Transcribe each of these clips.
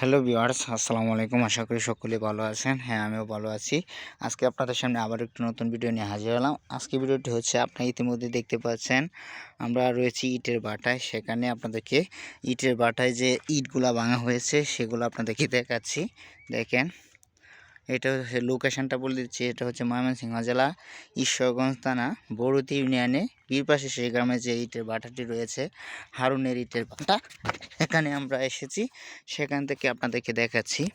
Hello viewers আসসালামু আলাইকুম। আশা করি সকলে ভালো আছেন। হ্যাঁ আমিও ভালো আছি। আজকে আপনাদের সামনে আবার একটু নতুন ভিডিও নিয়ে হাজির হলাম। আজকে ভিডিওটি হচ্ছে আপনি ইতিমধ্যে দেখতে পাচ্ছেন, আমরা রয়েছি ইটের বাটায়। সেখানে আপনাদেরকে ইটের বাটায় যে ইটগুলা ভাঙা হয়েছে, সেগুলো আপনাদেরকে দেখাচ্ছি। দেখেন। এটা হচ্ছে লোকেশনটা বলে দিচ্ছি, এটা হচ্ছে ময়মনসিংহ জেলা, ঈশ্বরগঞ্জ থানা বড়ুতি ইউনিয়নে। বীরপাশে সেই গ্রামে যে ইটের বাটাটি রয়েছে, হারুনের ইটের বাটা এখানে আমরা এসেছি। সেখান থেকে আপনাদেরকে দেখাচ্ছি।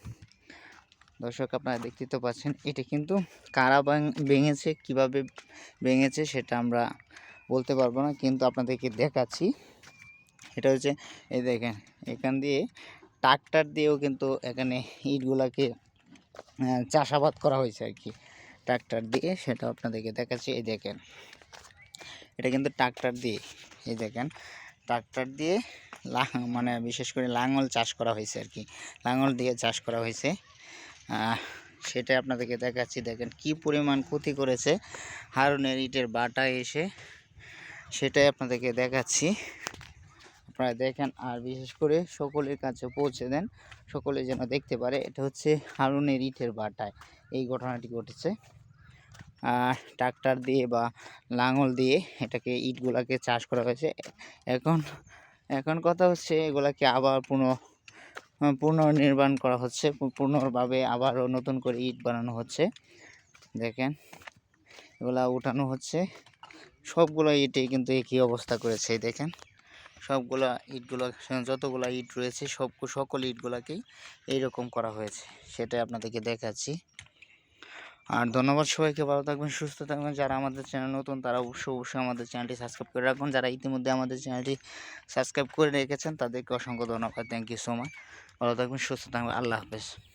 দর্শক, আপনারা দেখতে তো পাচ্ছেন, এটা কিন্তু কারা ভাঙ- ভেঙেছে, কীভাবে ভেঙেছে সেটা আমরা বলতে পারব না, কিন্তু আপনাদেরকে দেখাচ্ছি। এটা হচ্ছে, এই দেখেন, এখান দিয়ে ট্রাক্টর দিয়েও কিন্তু এখানে ইটগুলাকে চাষাবাদ করা হয়েছে আর কি, ট্রাক্টর দিয়ে সেটা আপনাদেরকে দেখাচ্ছি, এই দেখেন। এটা কিন্তু ট্রাক্টর দিয়ে, এই দেখেন। ট্রাক্টর দিয়ে লা- মানে বিশেষ করে লাঙল চাষ করা হয়েছে আর কি, লাঙল দিয়ে চাষ করা হয়েছে। সেটা আপনাদেরকে দেখাচ্ছি, দেখেন কি পরিমাণ ক্ষতি করেছে। হারুনের ইটের বাটা এসে, সেটাই আপনাদেরকে দেখাচ্ছি। আপনারা দেখেন আর বিশেষ করে সকলের কাছে পৌঁছে দেন, সকলে যেন দেখতে পারে, এটা হচ্ছে হারুনের ইটের বাটায়। এই ঘটনাটি ঘটেছে। ট্রাক্টর দিয়ে বা লাঙল দিয়ে এটাকে ইটগুলাকে চাষ করা হয়েছে। এখন এখন কথা হচ্ছে এগুলাকে আবার পুনঃ, পুনর্নির্মাণ করা হচ্ছে, পুনর্ভাবে আবারও নতুন করে ইট বানানো হচ্ছে। দেখেন, এগুলা উঠানো হচ্ছে। সবগুলো ইটেই কিন্তু একই অবস্থা করেছে, দেখেন। সবগুলা ইটগুলো, যতগুলো ইট রয়েছে, সব, সকল ইটগুলাকেই এইরকম করা হয়েছে। সেটাই আপনাদেরকে দেখাচ্ছি। আর ধন্যবাদ সবাইকে, ভালো থাকবেন, সুস্থ থাকবেন। যারা আমাদের চ্যানেল নতুন, তারা অবশ্যই অবশ্যই আমাদের চ্যানেলটি সাবস্ক্রাইব করে রাখুন। যারা ইতিমধ্যে আমাদের চ্যানেলটি সাবস্ক্রাইব করে রেখেছেন, তাদেরকে অসংখ্য ধন্যবাদ। থ্যাংক ইউ সো মাচ ভালো থাকবেন, সুস্থ থাকবেন। আল্লাহ হাফেজ।